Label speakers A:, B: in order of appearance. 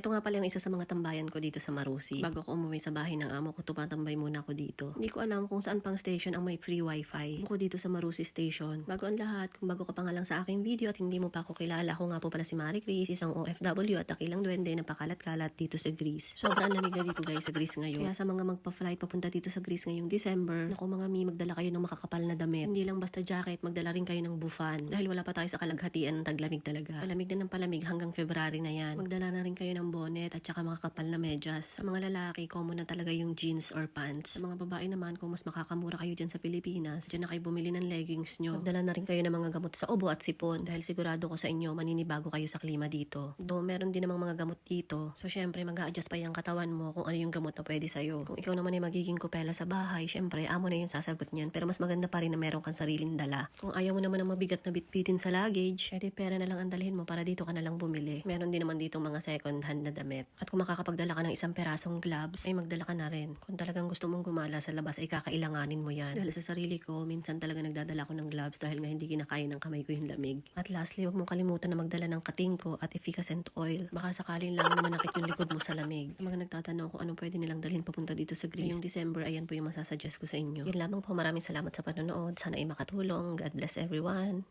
A: Ito nga pala yung isa sa mga tambayan ko dito sa Marusi. Bago ako umuwi sa bahay ng amo ko, tumatambay muna ako dito. Hindi ko alam kung saan pang station ang may free wifi. Ako dito sa Marusi Station. Bago ang lahat, kung bago ka pa nga lang sa aking video at hindi mo pa ako kilala, ako nga po pala si Marie Grace, isang OFW at dakilang duwende na pakalat-kalat dito sa Greece. Sobrang lamig na dito guys sa Greece ngayon. Kaya sa mga magpa-flight papunta dito sa Greece ngayong December, naku mga mi, magdala kayo ng makakapal na damit. Hindi lang basta jacket, magdala rin kayo ng bufan. Dahil wala pa tayo sa kalaghatian ng taglamig talaga. Palamig na ng palamig hanggang February na yan. Magdala na rin kayo ng bonnet at saka makakapal na medyas. Sa mga lalaki, common na talaga yung jeans or pants. Sa mga babae naman, kung mas makakamura kayo dyan sa Pilipinas, dyan na kayo bumili ng leggings nyo. Magdala na rin kayo ng mga gamot sa ubo at sipon. Dahil sigurado ko sa inyo, maninibago kayo sa klima dito. Do meron din namang mga gamot dito. So syempre, mag adjust pa yung katawan mo kung ano yung gamot na pwede sa'yo. Kung ikaw naman ay magiging kupela sa bahay, syempre, amo na yung sasagot niyan. Pero mas maganda pa rin na meron kang sariling dala. Kung ayaw mo naman ng mabigat na bitbitin sa luggage, edi pera na lang ang dalhin mo para dito ka na lang bumili. Meron din naman dito mga second hand na damit. At kung makakapagdala ka ng isang perasong gloves, ay magdala ka na rin. Kung talagang gusto mong gumala sa labas, ay kakailanganin mo yan. Dahil sa sarili ko, minsan talaga nagdadala ko ng gloves dahil nga hindi kinakaya ng kamay ko yung lamig. At lastly, huwag mong kalimutan na magdala ng katingko at efficacent oil. Baka sakalin lang na manakit yung likod mo sa lamig. Mga nagtatanong kung anong pwede nilang dalhin papunta dito sa Greece. Yung December, ayan po yung masasuggest ko sa inyo. Yan lamang po. Maraming salamat sa panonood. Sana ay makatulong. God bless everyone.